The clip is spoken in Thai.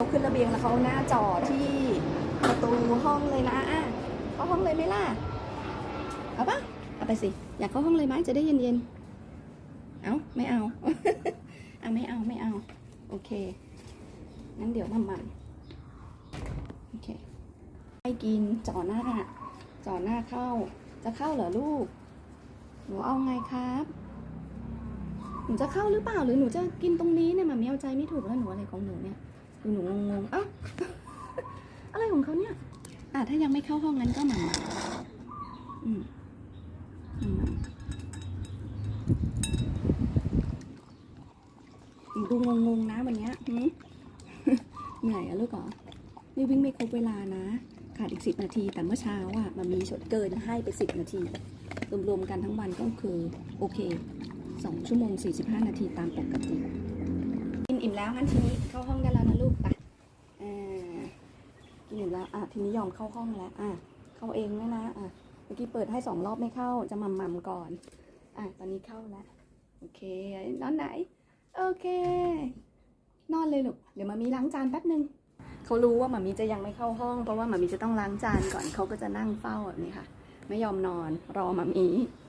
เขาขึ้นระเบียงแล้วเขาเอาหน้าจอที่ประตูห้องเลยนะอะเข้าห้องเลยไหมล่ะ เอาปะเอาไปสิ อยากเข้าห้องเลยไหมจะได้เย็นๆ เอาไม่เอา เอะไม่เอาไม่เอา โอเค งั้นเดี๋ยวทำมันโอเคให้กินจ่อหน้าจ่อหน้าเข้า จะเข้าเหรอลูก หนูเอาไงครับ หนูจะเข้าหรือเปล่าหรือหนูจะกินตรงนี้เนี่ยมันไม่เอาใจไม่ถูกแล้วหนูอะไรของหนูเนี่ย หนูงงๆเอ้าอะไรของเขาเนี่ย อะถ้ายังไม่เข้าห้องงั้นก็หมามาอืมหมามาดูงงๆนะวันเนี้ยหืมเหนื่อยอะลูกเหรอ นี่วิ่งไม่ครบเวลานะ ขาดอีกสิบนาที แต่เมื่อเช้าอะมันมีชดเกินให้ไปสิบนาที รวมๆกันทั้งวันก็คือ โอเคสองชั่วโมงสี่สิบห้านาทีตามปกติกินอิ่ม แล้วฮันทีนี้เข้าห้องได้แล้วนะลูกไปอ่ากินอิ่แล้วอะทีนี้ยอมเข้าห้องแล้วอะเข้าเองนะนะอะเมื่อกี้เปิดให้สองรอบไม่เข้าจะมัมมัมก่อนอะตอนนี้เข้าแล้วโอเคนอนไหนโอเค นอนเลยลูกเดี๋ยวมามีล้างจานแป๊บนึงเขารู้ว่ามามีจะยังไม่เข้าห้อง เพราะว่ามามีจะต้องล้างจานก่อนเขาก็จะนั่งเฝ้าแบบนี้ค่ะ ไม่ยอมนอนรอมามี